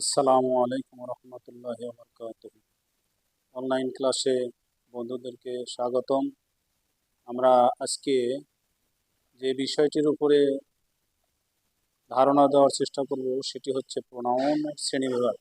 আসসালামু আলাইকুম রহমতুল্লাহ বরকাত অনলাইন ক্লাসে বন্ধুদেরকে স্বাগতম। আমরা আজকে যে বিষয়টির উপরে ধারণা দেওয়ার চেষ্টা করব সেটি হচ্ছে প্রোনাউনের শ্রেণীবিভাগ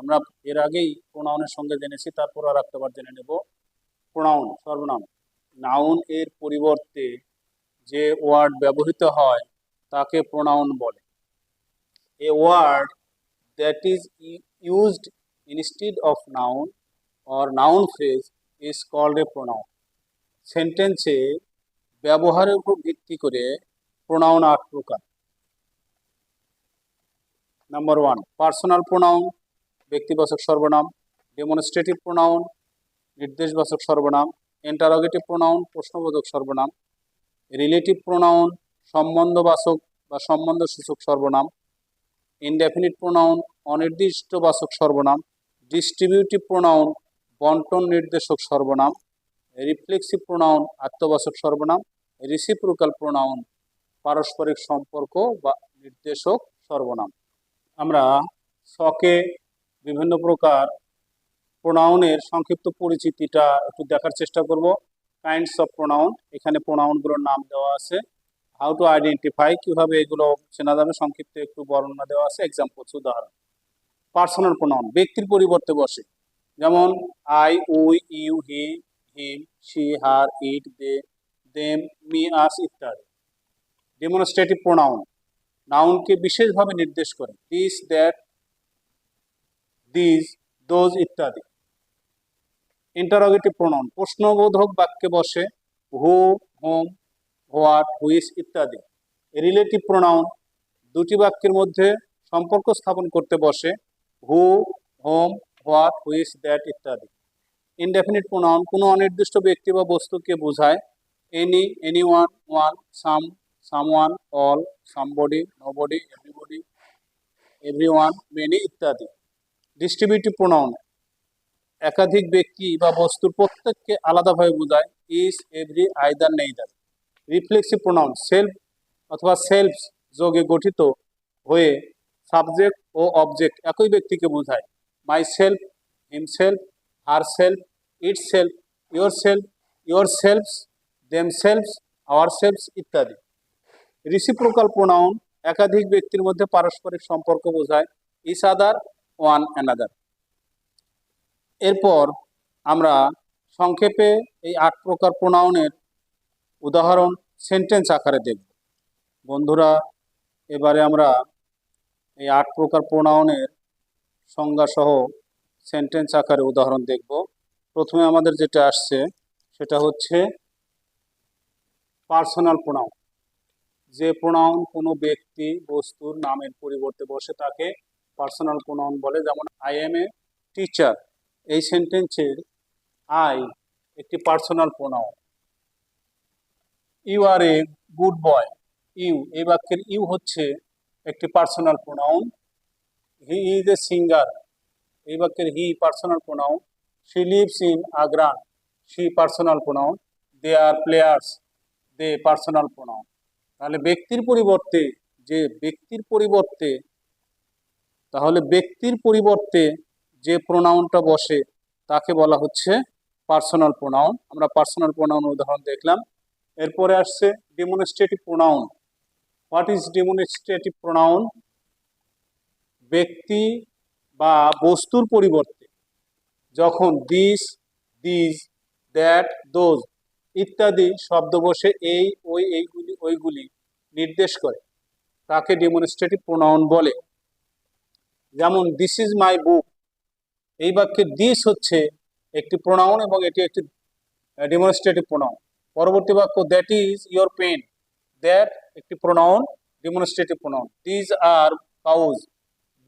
আমরা এর আগেই প্রোনাউনের সঙ্গে জেনেছি, তারপর আর একটাবার জেনে নেব প্রোনাউন সর্বনাম। নাউন এর পরিবর্তে যে ওয়ার্ড ব্যবহৃত হয়, তাকে প্রোনাউন বলে। A word that is used instead of noun or noun phrase is called a pronoun. সেন্টেন্সে ব্যবহারের উপর ভিত্তি করে প্রোনাউন আট প্রকার নাম্বার ওয়ান পার্সোনাল প্রোনাউন ব্যক্তিবাচক সর্বনাম ডেমনস্ট্রেটিভ প্রোনাউন নির্দেশবাচক সর্বনাম ইন্টারোগেটিভ প্রোনাউন প্রশ্নবোধক সর্বনাম রিলেটিভ প্রোনাউন সম্বন্ধবাচক বা সম্বন্ধসূচক সর্বনাম ইনডেফিনিট প্রোনাউন অনির্দিষ্টবাচক সর্বনাম ডিস্ট্রিবিউটিভ প্রোনাউন বন্টন নির্দেশক সর্বনাম রিফ্লেক্সিভ প্রোনাউন আত্মবাচক সর্বনাম রিসিপ্রোকাল প্রোনাউন পারস্পরিক সম্পর্ক বা নির্দেশক সর্বনাম। আমরা শকে বিভিন্ন প্রকার প্রোনাউনের সংক্ষিপ্ত পরিচিতিটা একটু দেখার চেষ্টা করব। কাইন্ডস অফ প্রোনাউন এখানে প্রোনাউনগুলোর নাম দেওয়া আছে। হাউ টু আইডেন্টিফাই কীভাবে এগুলো চেনা যাবে? সংক্ষিপ্ত একটু বর্ণনা দেওয়া আছে এক্সাম্পলস উদাহরণ। পার্সোনাল প্রোনাউন ব্যক্তির পরিবর্তে বসে। যেমন I we you he him she her it they them me us ইত্যাদি। ডেমনস্ট্রেটিভ প্রোনাউন নাউনকে বিশেষভাবে নির্দেশ করে। দিস দ্যাট দিস দোজ ইত্যাদি। ইন্টারোগেটিভ প্রোনাউন প্রশ্নবোধক বাক্যে বসে। হু হোম হোয়াট হুইস ইত্যাদি। রিলেটিভ প্রোনাউন দুটি বাক্যের মধ্যে সম্পর্ক স্থাপন করতে বসে, who, whom, what which that ইত্যাদি। ইনডেফিনিট প্রোনাউন কোনো অনির্দিষ্ট ব্যক্তি বা বস্তুকে বোঝায়, any any one one some, someone, all, somebody, nobody, everybody everyone many ইত্যাদি। ডিস্ট্রিবিউটিভ প্রোনাউন একাধিক ব্যক্তি বা বস্তুর প্রত্যেককে আলাদাভাবে বোঝায় each every, either, neither. Reflexive pronoun self অথবা সেলফস যোগে গঠিত হয়ে সাবজেক্ট ও অবজেক্ট একই ব্যক্তিকে বোঝায়। Myself himself herself itself yourself yourselves themselves ourselves ইত্যাদি। রিসিপ্রোকাল প্রোনাউন একাধিক ব্যক্তির মধ্যে পারস্পরিক সম্পর্ক বোঝায় ইস আদার ওয়ান অ্যানাদার এরপর আমরা সংক্ষেপে এই আট প্রকার প্রোনাউনের উদাহরণ সেন্টেন্স আকারে দেখব। বন্ধুরা, এবারে আমরা এই আট প্রকার প্রোনাউনের সংজ্ঞা সহ সেন্টেন্স আকারে উদাহরণ দেখব। প্রথমে আমাদের যেটা আসছে, সেটা হচ্ছে পার্সোনাল প্রোনাউন যে প্রোনাউন কোনো ব্যক্তি বস্তুর নামের পরিবর্তে বসে তাকে পার্সোনাল প্রোনাউন বলে, যেমন আই এম এ টিচার এই সেন্টেন্সের আই একটি personal pronoun you are a good boy you এই বাক্যের ইউ হচ্ছে একটি personal pronoun he is a singer এই বাক্যের he personal pronoun she lives in আগ্রান she personal pronoun they are players they personal pronoun তাহলে ব্যক্তির পরিবর্তে, যে ব্যক্তির পরিবর্তে, তাহলে ব্যক্তির পরিবর্তে যে প্রোনাউনটা বসে, তাকে বলা হচ্ছে পার্সোনাল প্রোনাউন আমরা পার্সোনাল প্রোনাউন উদাহরণ দেখলাম। এরপরে আসছে demonstrative pronoun what is demonstrative pronoun ব্যক্তি বা বস্তুর পরিবর্তে যখন দিস দিস দ্যাট দোজ ইত্যাদি শব্দ বসে এই, ওই, এইগুলি, ওইগুলি নির্দেশ করে, তাকে ডেমনস্ট্রেটিভ প্রোনাউন বলে। যেমন দিস ইজ মাই বুক এই বাক্যে দিস হচ্ছে একটি প্রোনাউন এবং এটি একটি ডেমনস্ট্রেটিভ প্রোনাউন পরবর্তী বাক্য that is your pen that একটি pronoun demonstrative pronoun these are cows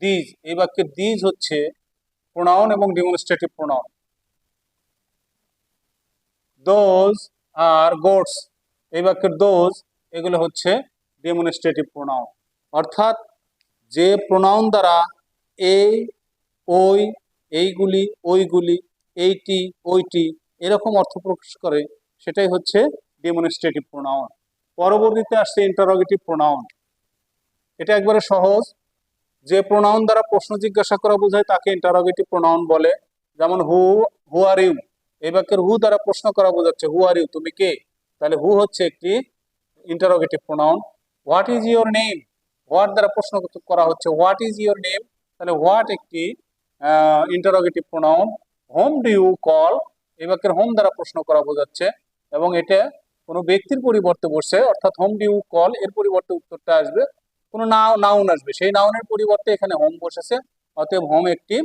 these এই বাক্যের দিজ হচ্ছে প্রোনাউন এবং demonstrative pronoun those are goats এই বাক্যের দোজ এগুলো হচ্ছে ডেমনস্ট্রেটিভ প্রোনাউন অর্থাৎ যে প্রোনাউন দ্বারা এই ওই, এইগুলি, ওইগুলি, এইটি, ওইটি, এরকম অর্থ প্রকাশ করে সেটাই হচ্ছে ডেমনস্ট্রেটিভ প্রোনাউন পরবর্তীতে আসছে ইন্টারোগেটিভ প্রোনাউন এটা একবারে সহজ। যে প্রোনাউন দ্বারা প্রশ্ন জিজ্ঞাসা করা বোঝায়, তাকে ইন্টারোগেটিভ প্রোনাউন বলে। যেমন, হু হু আর ইউ এই বাক্যের হু দ্বারা প্রশ্ন করা বোঝাচ্ছে, হু আর ইউ, তুমি কে? তাহলে হু হচ্ছে একটি interrogative pronoun what is your name what দ্বারা প্রশ্ন করা হচ্ছে হোয়াট ইজ ইওর নেম তাহলে হোয়াট একটি interrogative pronoun whom do you call এই বাক্যের হোম দ্বারা প্রশ্ন করা বোঝাচ্ছে। এবং এটা কোনো ব্যক্তির পরিবর্তে বসছে অর্থাৎ হোম ডিউ কল এর পরিবর্তে উত্তরটা আসবে, কোনো নাউন আসবে। সেই নাউনের পরিবর্তে এখানে হোম বসেছে, অতএব হোম একটি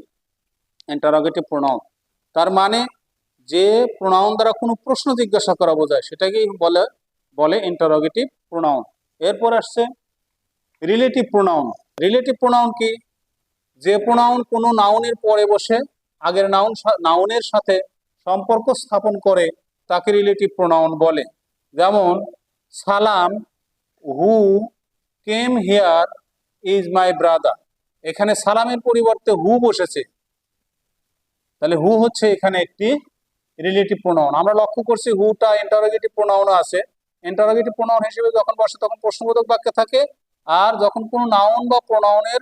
ইন্টারোগেটিভ প্রোনাউন তার মানে যে প্রোনাউন দ্বারা কোনো প্রশ্ন জিজ্ঞাসা করা বোঝায়, সেটাকেই বলে বলে ইন্টারোগেটিভ প্রোনাউন এরপর আসছে রিলেটিভ প্রোনাউন রিলেটিভ প্রোনাউন কি? যে প্রোনাউন কোনো নাউনের পরে বসে, আগের নাউন নাউনের সাথে সম্পর্ক স্থাপন করে তাকে রিলেটিভ প্রোনাউন বলে। যেমন, Salam, who, came here is my brother. এখানে সালামের পরিবর্তে হু বসেছে। তাহলে হু হচ্ছে এখানে একটি রিলেটিভ প্রোনাউন আমরা লক্ষ্য করছি হুটা ইন্টারোগেটিভ প্রোনাউন আছে। ইন্টারোগেটিভ প্রোনাউন হিসেবে যখন বসে, তখন প্রশ্নবোধক বাক্যে থাকে। আর যখন কোনো নাউন বা প্রোনাউনের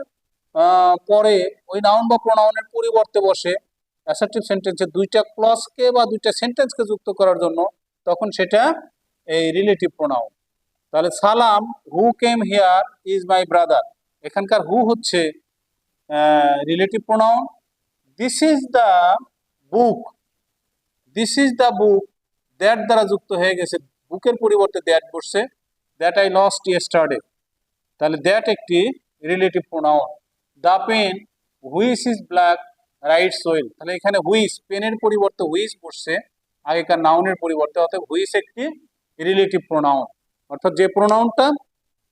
পরে ওই নাউন বা প্রোনাউনের পরিবর্তে বসে অ্যাসার্টিভ সেন্টেন্সে দুইটা ক্লসকে বা দুইটা সেন্টেন্সকে যুক্ত করার জন্য তখন সেটা এই রিলেটিভ প্রোনাউন তাহলে Salam who came here is my brother এখানকার হু হচ্ছে relative pronoun this is the book this is the book that দ্বারা যুক্ত হয়ে গেছে। বুকের পরিবর্তে দ্যাট বসছে। দ্যাট আই লস্ট ইয়েস্টারডে তাহলে দ্যাট একটি relative pronoun the pen which is black writes well তাহলে এখানে হুইস পেনের পরিবর্তে হুইস বসছে, আগেকার নাউনের পরিবর্তে অর্থাৎ হুইস একটি রিলেটিভ প্রোনাউন অর্থাৎ যে প্রোনাউনটা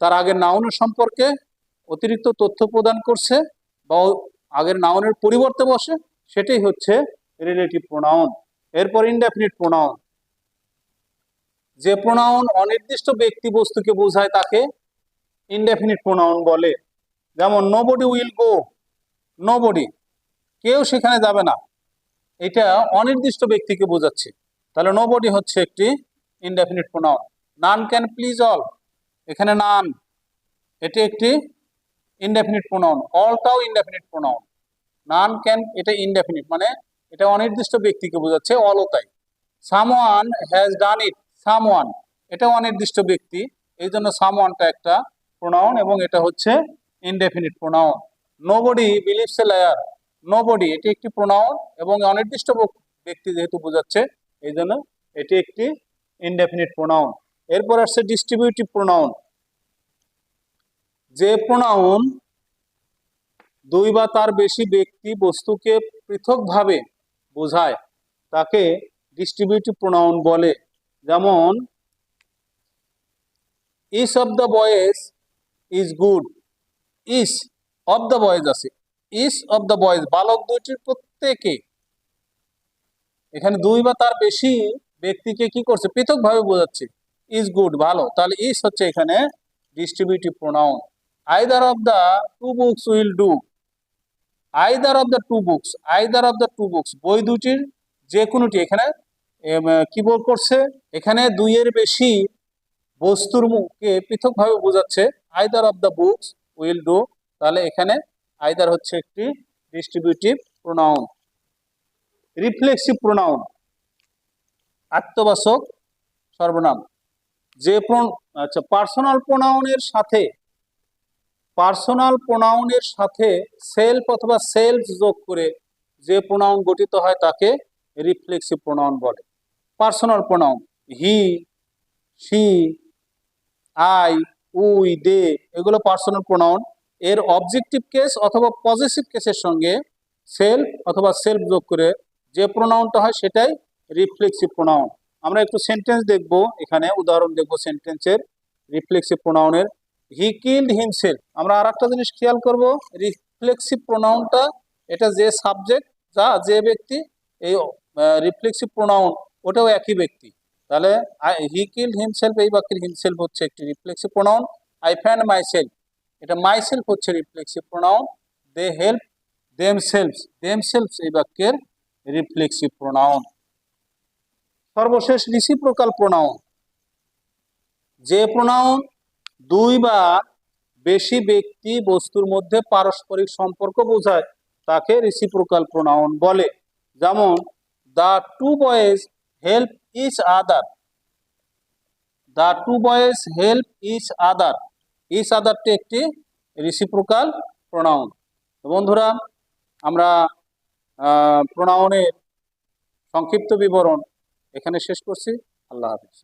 তার আগের নাউনের সম্পর্কে অতিরিক্ত তথ্য প্রদান করছে বা আগের নাউনের পরিবর্তে বসে, সেটাই হচ্ছে রিলেটিভ প্রোনাউন এরপর ইনডেফিনিট প্রোনাউন যে প্রোনাউন অনির্দিষ্ট ব্যক্তি বস্তুকে বোঝায় তাকে ইনডেফিনিট প্রোনাউন বলে। যেমন নোবডি উইল গো নোবডি কেউ সেখানে যাবে না। এটা অনির্দিষ্ট ব্যক্তিকে বোঝাচ্ছে। তাহলে নোবডি হচ্ছে একটি indefinite pronoun none can please all এখানে নান এটি একটি ইনডেফিনিট প্রোনাউন অলটাও ইনডেফিনিট প্রোনাউন নান ক্যান এটা ইনডেফিনিট মানে এটা অনির্দিষ্ট ব্যক্তিকে বোঝাচ্ছে অলও তাই। Someone has done it someone এটা অনির্দিষ্ট ব্যক্তি। এই জন্য সামওয়ানটা একটা প্রোনাউন এবং এটা হচ্ছে indefinite pronoun nobody believes a liar nobody এটি একটি প্রোনাউন এবং অনির্দিষ্ট ব্যক্তি যেহেতু বোঝাচ্ছে, এই জন্য এটি একটি ইনডেফিনিট প্রোনাউন এরপর আসছে ডিস্ট্রিবিউটিভ প্রোনাউন যে প্রোনাউন দুই বা তার বেশি ব্যক্তি বস্তুকে পৃথকভাবে বোঝায়, তাকে ডিস্ট্রিবিউটিভ প্রোনাউন বলে। যেমন each of the boys is good each of the boys আছে। ইস অফ দ্য বয়েজ বালক দুইটির প্রত্যেকে। এখানে দুই বা তার বেশি ব্যক্তিকে কি করছে? পৃথকভাবে বোঝাচ্ছে। ইজ গুড ভালো। তাহলে ইস হচ্ছে এখানে distributive pronoun either of the two books will do either of the two books either of the two books বই দুটির যে কোনোটি এখানে কি বল করছে? এখানে দুইয়ের বেশি বস্তুর মুখকে পৃথকভাবে বোঝাচ্ছে। Either of the books will do তাহলে এখানে আইদার হচ্ছে একটি ডিস্ট্রিবিউটিভ প্রোনাউন রিফ্লেক্সিভ প্রোনাউন আত্মবাসক সর্বনাম। যে আচ্ছা পার্সোনাল প্রোনাউনের সাথে পার্সোনাল প্রোনাউনের সাথে সেলফ অথবা সেলফ যোগ করে যে প্রোনাউন গঠিত হয় তাকে রিফ্লেক্সিভ প্রোনাউন বলে। Personal pronoun he she I we they এগুলো পার্সোনাল প্রোনাউন এর অবজেক্টিভ কেস অথবা পজিটিভ কেসের সঙ্গে সেলফ অথবা সেলফ যোগ করে যে প্রোনাউনটা হয় সেটাই রিফ্লেক্সিভ প্রোনাউন আমরা একটু সেন্টেন্স দেখব, এখানে উদাহরণ দেখব সেন্টেন্সের রিফ্লেক্সিভ প্রোনাউনের হি কিল্ড হিমসেলফ আমরা আর একটা জিনিস খেয়াল করব রিফ্লেক্সিভ প্রোনাউনটা এটা যে সাবজেক্ট যা যে ব্যক্তি, এই রিফ্লেক্সিভ প্রোনাউন ওটাও একই ব্যক্তি। তাহলে হি কিল্ড হিমসেলফ এই বাক্যের হিমসেলফ হচ্ছে একটি reflexive pronoun I found myself এটা মাই সেলফ হচ্ছে reflexive pronoun they help themselves themselves এই বাক্যের রিফ্লেক্সিভ প্রোনাউন সর্বশেষ রিসিপ্রোকাল প্রোনাউন যে প্রোনাউন দুই বা বেশি ব্যক্তি বস্তুর মধ্যে পারস্পরিক সম্পর্ক বোঝায়, তাকে রিসিপ্রোকাল প্রোনাউন বলে। যেমন the two boys help each other the two boys help each other each আদারটি একটি রিসিপ্রোকাল প্রোনাউন। বন্ধুরা, আমরা প্রোনাউনের সংক্ষিপ্ত বিবরণ এখানে শেষ করছি। আল্লাহ হাফিজ।